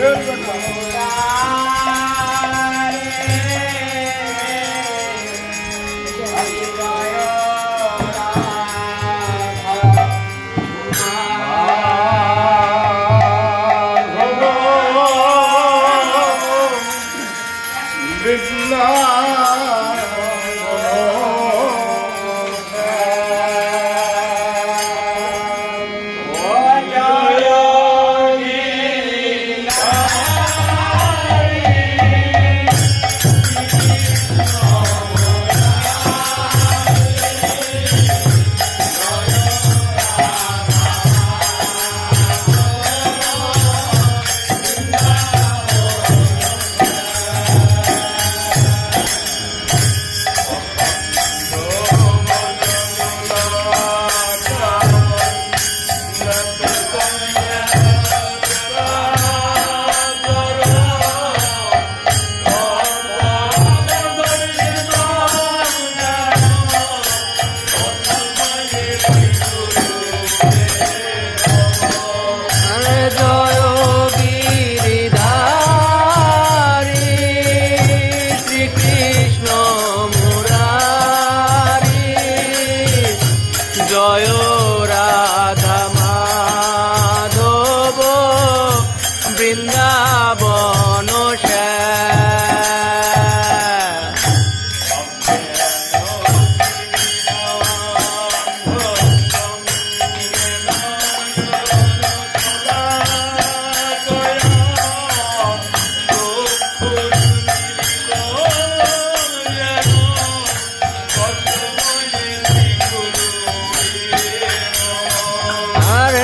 আরে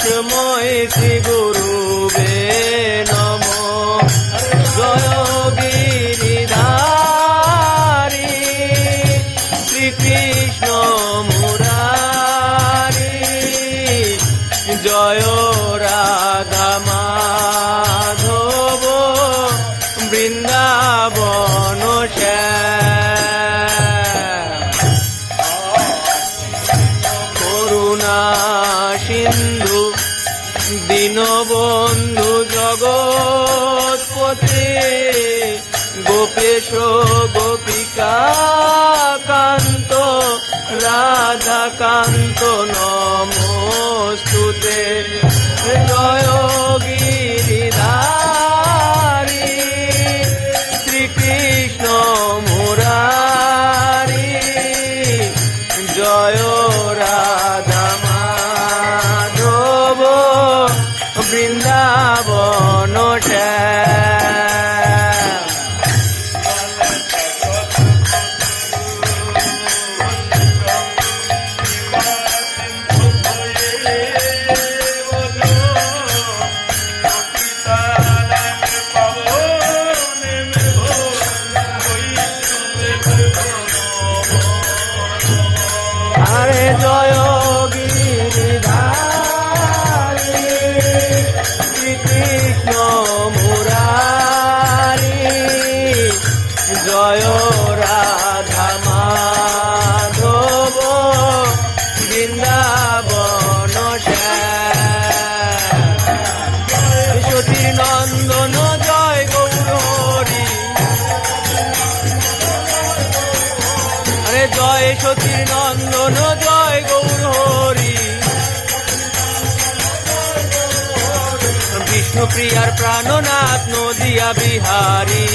তস্ময় শ্রী গুরুবে নম। জয় গিরিধারী শ্রীকৃষ্ণ মুরারি। জগৎপতি গোপেশ গোপিকা কান্ত রাধা কান্ত জয় রাধা মাধব, বৃন্দাবন শ্যাম। নন্দন জয় গৌরী আরে জয় সতীর নন্দন জয় গৌরহরি। বিষ্ণু প্রিয়ার প্রাণনাথ নদিয়া বিহারী।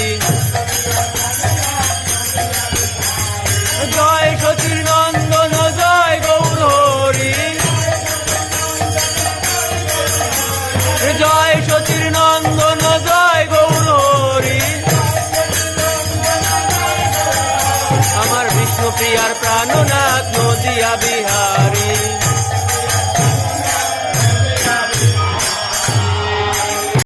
গৌরহরি আমার বিষ্ণু প্রাণপ্রিয়ার প্রাণনাথ নদিয়া বিহারী